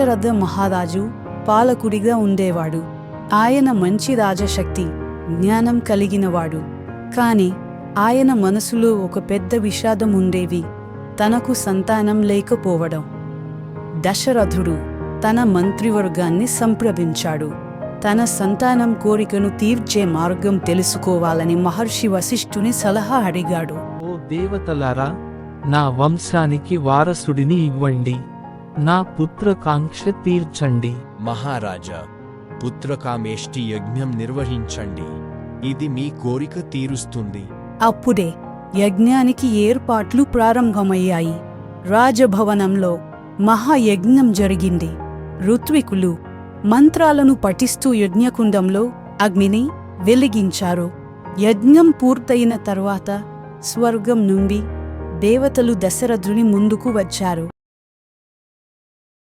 దశరథ మహారాజు పాలకుడిగా ఉండేవాడు. ఆయన మంచి రాజశక్తి జ్ఞానం కలిగినవాడు. కాని ఆయన మనసులో ఒక పెద్ద విషాదం ఉండేవి. తనకు సంతానం లేకపోవడం. దశరథుడు తన మంత్రివర్గాన్ని సంప్రదించాడు. తన సంతానం కోరికను తీర్చే మార్గం తెలుసుకోవాలని మహర్షి వశిష్ఠుని సలహా అడిగాడు. ఓ దేవతలారా నా వంశానికి వారసుడిని ఇవ్వండి. నా పుత్రకాంక్ష తీర్చండి. మహారాజా పుత్రకామేష్టి యజ్ఞం నిర్వహించండి. ఇది మీ కోరిక తీరుస్తుంది. అప్పుడే యజ్ఞానికి ఏర్పాట్లు ప్రారంభమయ్యాయి. రాజభవనంలో మహాయజ్ఞం జరిగింది. ఋత్వికులు మంత్రాలను పఠిస్తూ యజ్ఞకుండంలో అగ్నిని వెలిగించారు. యజ్ఞం పూర్తయిన తర్వాత స్వర్గం నుండి దేవతలు దశరథుని ముందుకు వచ్చారు.